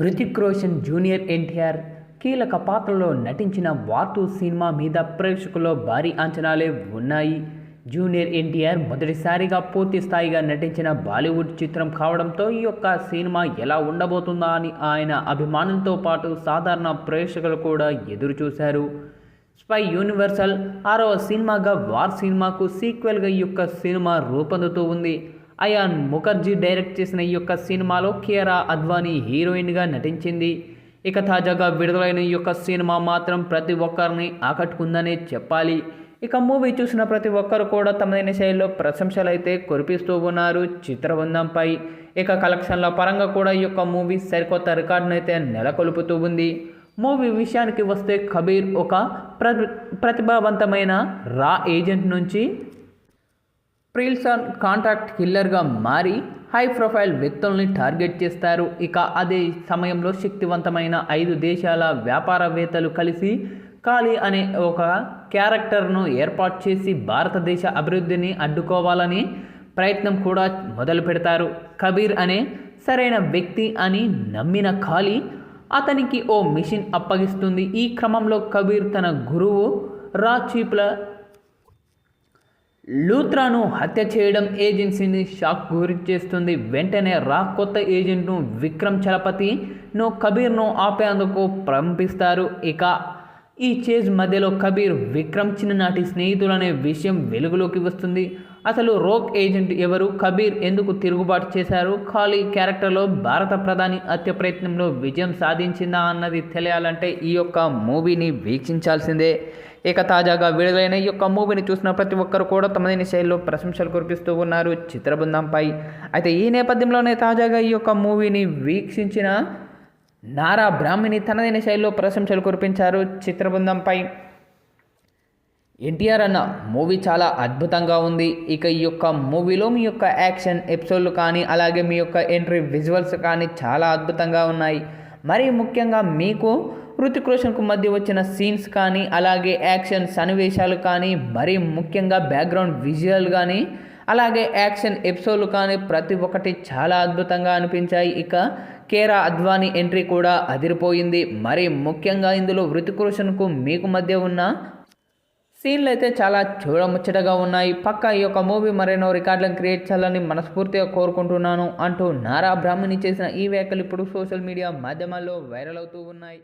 Hrithik Roshan junior NTR కీలక పాత్రలో నటించిన వాతు సినిమా మీద ప్రేక్షకుల్లో భారీ అంచనాలే ఉన్నాయి. జూనియర్ ఎన్టీఆర్ మొదటిసారిగా పూర్తి స్థాయిగా నటించిన బాలీవుడ్ చిత్రం కావడంతో ఈ యొక్క సినిమా ఎలా ఉండబోతుందా అని ఆయన అభిమానులతో పాటు సాధారణ ప్రేక్షకులు కూడా ఎదురు చూశారు స్పై యూనివర్సల్ ఆరవ సినిమాగా వార్ సినిమాకు సీక్వెల్గా ఈ యొక్క సినిమా రూపొందుతూ ఉంది. అయాన్ ముఖర్జీ డైరెక్ట్ చేసిన ఈ యొక్క సినిమాలో కియరా అద్వానీ హీరోయిన్గా నటించింది. ఇక తాజాగా విడుదలైన ఈ యొక్క సినిమా మాత్రం ప్రతి ఒక్కరిని ఆకట్టుకుందనే చెప్పాలి. ఇక మూవీ చూసిన ప్రతి ఒక్కరు కూడా తమదైన శైలిలో ప్రశంసలు అయితే కురిపిస్తూ ఉన్నారు చిత్రబృందంపై. ఇక కలెక్షన్ల పరంగా కూడా ఈ యొక్క మూవీ సరికొత్త రికార్డును అయితే నెలకొల్పుతూ ఉంది. మూవీ విషయానికి వస్తే కబీర్ ఒక ప్ర ప్రతిభావంతమైన రా ఏజెంట్ నుంచి ప్రిల్సన్ కాంట్రాక్ట్ కిల్లర్గా మారి హై ప్రొఫైల్ వ్యక్తుల్ని టార్గెట్ చేస్తారు. ఇక అదే సమయంలో శక్తివంతమైన ఐదు దేశాల వ్యాపారవేత్తలు కలిసి కాళీ అనే ఒక క్యారెక్టర్ను ఏర్పాటు చేసి భారతదేశ అభివృద్ధిని అడ్డుకోవాలని ప్రయత్నం కూడా మొదలు పెడతారు. కబీర్ అనే సరైన వ్యక్తి అని నమ్మిన ఖాళీ అతనికి ఓ మిషన్ అప్పగిస్తుంది. ఈ క్రమంలో కబీర్ తన గురువు రాచీప్ల లూత్రాను హత్య చేయడం ఏజెన్సీని షాక్ గురి చేస్తుంది వెంటనే రా కొత్త ఏజెంట్ను విక్రమ్ చలపతిను కబీర్ను ఆపేందుకు పంపిస్తారు. ఇక ఈ చేజ్ మధ్యలో కబీర్ విక్రమ్ చిన్ననాటి స్నేహితులనే విషయం వెలుగులోకి వస్తుంది. అసలు రోక్ ఏజెంట్ ఎవరు? కబీర్ ఎందుకు తిరుగుబాటు చేశారు? ఖాళీ క్యారెక్టర్లో భారత ప్రధాని హత్య ప్రయత్నంలో విజయం సాధించిందా అన్నది తెలియాలంటే ఈ యొక్క మూవీని వీక్షించాల్సిందే. ఇక తాజాగా విడుదలైన ఈ యొక్క మూవీని చూసిన ప్రతి ఒక్కరు కూడా తమదైన శైలిలో ప్రశంసలు కురిపిస్తూ ఉన్నారు చిత్రబృందంపై. అయితే ఈ నేపథ్యంలోనే తాజాగా ఈ యొక్క మూవీని వీక్షించిన నారా బ్రాహ్మిణి తనదైన శైలిలో ప్రశంసలు కురిపించారు చిత్రబృందంపై. ఎన్టీఆర్ అన్న మూవీ చాలా అద్భుతంగా ఉంది. ఇక ఈ యొక్క మూవీలో మీ యొక్క యాక్షన్ ఎపిసోడ్లు కానీ అలాగే మీ యొక్క ఎంట్రీ విజువల్స్ కానీ చాలా అద్భుతంగా ఉన్నాయి. మరి ముఖ్యంగా మీకు హృతిక్ రోషన్కు మధ్య వచ్చిన సీన్స్ కానీ అలాగే యాక్షన్ సన్నివేశాలు కానీ మరీ ముఖ్యంగా బ్యాక్గ్రౌండ్ విజువల్ కానీ అలాగే యాక్షన్ ఎపిసోడ్లు కానీ ప్రతి ఒక్కటి చాలా అద్భుతంగా అనిపించాయి. ఇక కేరా అద్వానీ ఎంట్రీ కూడా అదిరిపోయింది. మరి ముఖ్యంగా ఇందులో హృతిక్ రోషన్కు మీకు మధ్య ఉన్న సీన్లు అయితే చాలా చూడముచ్చటగా ఉన్నాయి. పక్క ఈ యొక్క మూవీ మరెన్నో రికార్డులను క్రియేట్ చేయాలని మనస్ఫూర్తిగా కోరుకుంటున్నాను అంటూ నారా బ్రాహ్మణి చేసిన ఈ వ్యాఖ్యలు ఇప్పుడు సోషల్ మీడియా మాధ్యమాల్లో వైరల్ అవుతూ ఉన్నాయి.